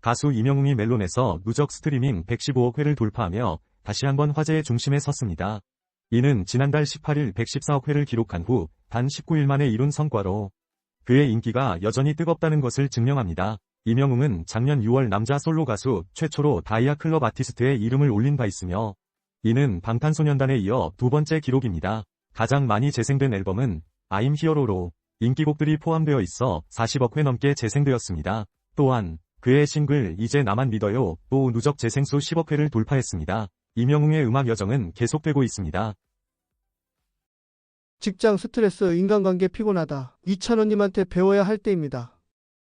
가수 이명웅이 멜론에서 누적 스트리밍 115억 회를 돌파하며 다시 한번 화제의 중심에 섰습니다. 이는 지난달 18일 114억 회를 기록한 후 단 19일 만에 이룬 성과로 그의 인기가 여전히 뜨겁다는 것을 증명합니다. 이명웅은 작년 6월 남자 솔로 가수 최초로 다이아 클럽 아티스트의 이름을 올린 바 있으며 이는 방탄소년단에 이어 두 번째 기록입니다. 가장 많이 재생된 앨범은 I'm 히어로로 인기곡들이 포함되어 있어 40억 회 넘게 재생되었습니다. 또한 그의 싱글 이제 나만 믿어요 또 누적 재생수 10억 회를 돌파했습니다. 이명웅의 음악 여정은 계속되고 있습니다. 직장 스트레스, 인간관계 피곤하다. 이찬원님한테 배워야 할 때입니다.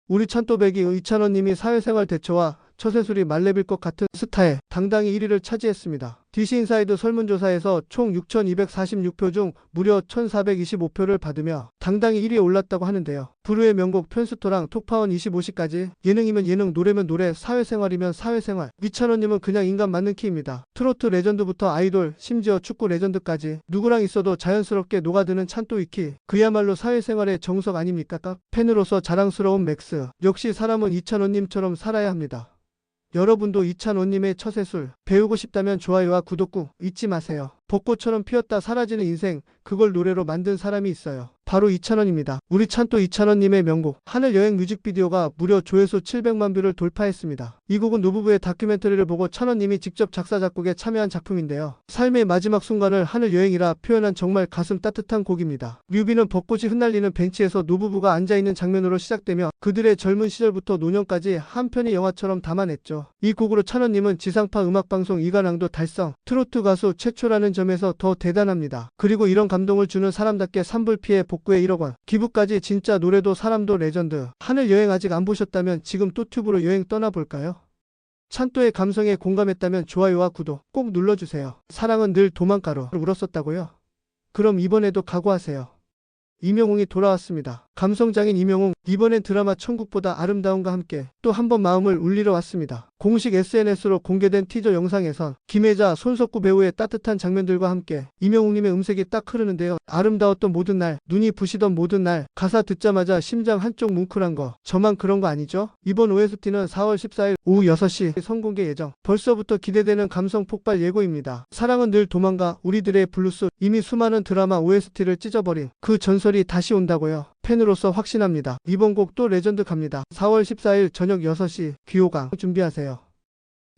우리 찬또배기 이찬원님이 사회생활 대처와 처세술이 말레빌 것 같은 스타에 당당히 1위를 차지했습니다. DC인사이드 설문조사에서 총 6,246표 중 무려 1,425표를 받으며 당당히 1위에 올랐다고 하는데요. 부르의 명곡 편스토랑 톡파원 25시까지 예능이면 예능, 노래면 노래, 사회생활이면 사회생활. 이찬원님은 그냥 인간 맞는 키입니다. 트로트 레전드부터 아이돌, 심지어 축구 레전드까지 누구랑 있어도 자연스럽게 녹아드는 찬또이 키. 그야말로 사회생활의 정석 아닙니까? 팬으로서 자랑스러운 맥스. 역시 사람은 이찬원님처럼 살아야 합니다. 여러분도 이찬원님의 처세술 배우고 싶다면 좋아요와 구독 꾹 잊지 마세요. 벚꽃처럼 피었다 사라지는 인생 그걸 노래로 만든 사람이 있어요. 바로 이찬원입니다. 우리 찬또 이찬원님의 명곡 하늘 여행 뮤직비디오가 무려 조회수 700만 뷰를 돌파했습니다. 이 곡은 노부부의 다큐멘터리를 보고 찬원님이 직접 작사 작곡에 참여한 작품인데요. 삶의 마지막 순간을 하늘 여행이라 표현한 정말 가슴 따뜻한 곡입니다. 뮤비는 벚꽃이 흩날리는 벤치에서 노부부가 앉아있는 장면으로 시작되며 그들의 젊은 시절부터 노년까지 한 편의 영화처럼 담아냈죠. 이 곡으로 찬원님은 지상파 음악방송 이관왕도 달성, 트로트 가수 최초라는 점에서 더 대단합니다. 그리고 이런 감동을 주는 사람답게 산불 피해 복구에 1억 원, 기부까지 진짜 노래도 사람도 레전드. 하늘 여행 아직 안 보셨다면 지금 또 튜브로 여행 떠나볼까요? 찬또의 감성에 공감했다면 좋아요와 구독 꼭 눌러주세요. 사랑은 늘 도망가로 울었었다고요? 그럼 이번에도 각오하세요. 이명웅이 돌아왔습니다. 감성장인 이명웅, 이번엔 드라마 천국보다 아름다움과 함께 또 한 번 마음을 울리러 왔습니다. 공식 SNS로 공개된 티저 영상에선 김혜자, 손석구 배우의 따뜻한 장면들과 함께 이명웅님의 음색이 딱 흐르는데요. 아름다웠던 모든 날, 눈이 부시던 모든 날, 가사 듣자마자 심장 한쪽 뭉클한 거. 저만 그런 거 아니죠? 이번 OST는 4월 14일 오후 6시 선공개 예정. 벌써부터 기대되는 감성 폭발 예고입니다. 사랑은 늘 도망가, 우리들의 블루스. 이미 수많은 드라마 OST를 찢어버린 그 전설이 다시 온다고요. 팬으로서 확신합니다. 이번 곡또 레전드 갑니다. 4월 14일 저녁 6시 귀호강 준비하세요.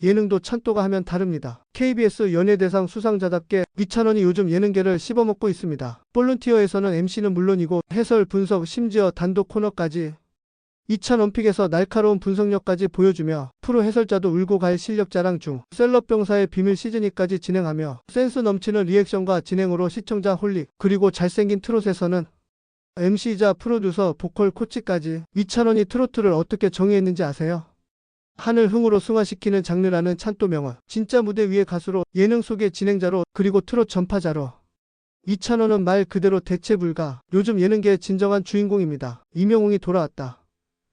예능도 찬또가 하면 다릅니다. KBS 연예대상 수상자답게 이찬원이 요즘 예능계를 씹어먹고 있습니다. 볼런티어에서는 MC는 물론이고 해설, 분석, 심지어 단독 코너까지 이찬 원픽에서 날카로운 분석력까지 보여주며 프로 해설자도 울고 갈 실력 자랑 중 셀럽병사의 비밀 시즌2까지 진행하며 센스 넘치는 리액션과 진행으로 시청자 홀릭 그리고 잘생긴 트롯에서는 MC이자 프로듀서, 보컬, 코치까지 이찬원이 트로트를 어떻게 정의했는지 아세요? 하늘 흥으로 승화시키는 장르라는 찬또 명언. 진짜 무대 위의 가수로, 예능 속의 진행자로, 그리고 트롯 전파자로. 이찬원은 말 그대로 대체 불가. 요즘 예능계의 진정한 주인공입니다. 이명웅이 돌아왔다.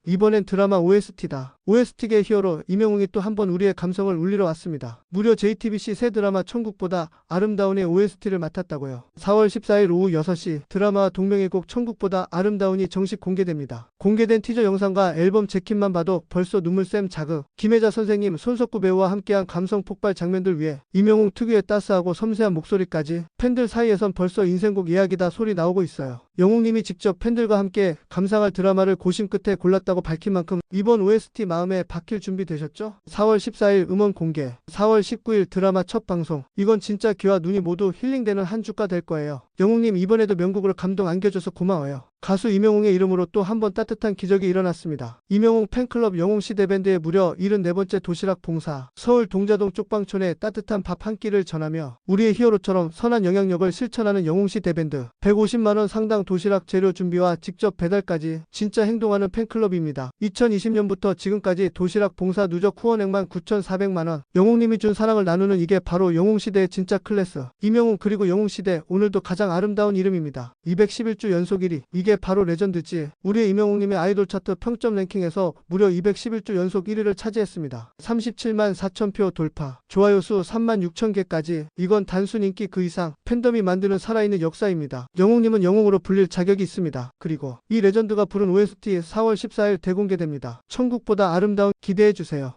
이번엔 드라마 OST다. OST계 히어로 이명웅이 또 한 번 우리의 감성을 울리러 왔습니다. 무려 JTBC 새 드라마 천국보다 아름다운의 OST를 맡았다고요. 4월 14일 오후 6시 드라마 동명의 곡 천국보다 아름다운이 정식 공개됩니다. 공개된 티저 영상과 앨범 재킷만 봐도 벌써 눈물샘 자극. 김혜자 선생님, 손석구 배우와 함께한 감성 폭발 장면들 위해 이명웅 특유의 따스하고 섬세한 목소리까지 팬들 사이에선 벌써 인생곡 이야기다 소리 나오고 있어요. 영웅님이 직접 팬들과 함께 감상할 드라마를 고심 끝에 골랐다고 밝힌 만큼 이번 OST 마 음에 박힐 준비 되셨죠? 4월 14일 음원 공개, 4월 19일 드라마 첫 방송. 이건 진짜 귀와 눈이 모두 힐링되는 한 주가 될 거예요. 영웅님 이번에도 명곡으로 감동 안겨줘서 고마워요. 가수 이명웅의 이름으로 또 한 번 따뜻한 기적이 일어났습니다. 이명웅 팬클럽 영웅시대 밴드의 무려 74번째 도시락 봉사, 서울 동자동 쪽방촌에 따뜻한 밥 한 끼를 전하며 우리의 히어로처럼 선한 영향력을 실천하는 영웅시대 밴드, 150만원 상당 도시락 재료 준비와 직접 배달까지 진짜 행동하는 팬클럽입니다. 2020년부터 지금까지 도시락 봉사 누적 후원액만 9,400만원, 영웅님이 준 사랑을 나누는 이게 바로 영웅시대의 진짜 클래스. 이명웅 그리고 영웅시대 오늘도 가장 아름다운 이름입니다. 211주 연속 1위. 이게 바로 레전드지. 우리의 이명웅님의 아이돌 차트 평점 랭킹에서 무려 211주 연속 1위를 차지했습니다. 37만 4천 표 돌파. 좋아요 수 3만 6천 개까지. 이건 단순 인기 그 이상 팬덤이 만드는 살아있는 역사입니다. 영웅님은 영웅으로 불릴 자격이 있습니다. 그리고 이 레전드가 부른 OST 4월 14일 대공개됩니다. 천국보다 아름다운 기대해주세요.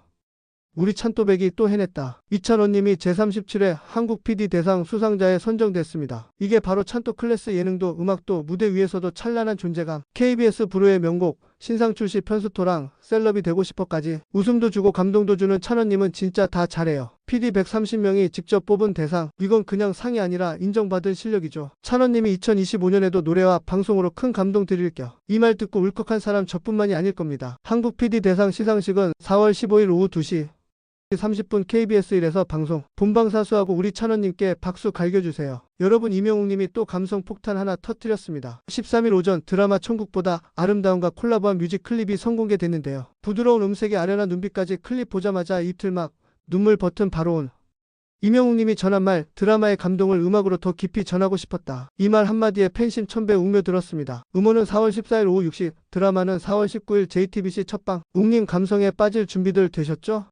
우리 찬또백이 또 해냈다. 이찬원님이 제37회 한국 PD 대상 수상자에 선정됐습니다. 이게 바로 찬또 클래스 예능도 음악도 무대 위에서도 찬란한 존재감. KBS 브루의 명곡 신상 출시 편수토랑 셀럽이 되고 싶어까지 웃음도 주고 감동도 주는 찬원님은 진짜 다 잘해요. PD 130명이 직접 뽑은 대상 이건 그냥 상이 아니라 인정받은 실력이죠. 찬원님이 2025년에도 노래와 방송으로 큰 감동 드릴 겨. 이말 듣고 울컥한 사람 저뿐만이 아닐 겁니다. 한국 PD 대상 시상식은 4월 15일 오후 2시 30분 KBS 1에서 방송 본방사수하고 우리 찬원님께 박수 갈겨주세요. 여러분 이명웅님이 또 감성 폭탄 하나 터뜨렸습니다. 13일 오전 드라마 천국보다 아름다움과 콜라보한 뮤직 클립이 선공개됐는데요. 부드러운 음색에 아련한 눈빛까지 클립 보자마자 입틀 막 눈물 버튼 바로 온 이명웅님이 전한 말 드라마의 감동을 음악으로 더 깊이 전하고 싶었다. 이 말 한마디에 팬심 천배 웅며 들었습니다. 음원은 4월 14일 오후 6시, 드라마는 4월 19일 JTBC 첫방. 웅님 감성에 빠질 준비들 되셨죠?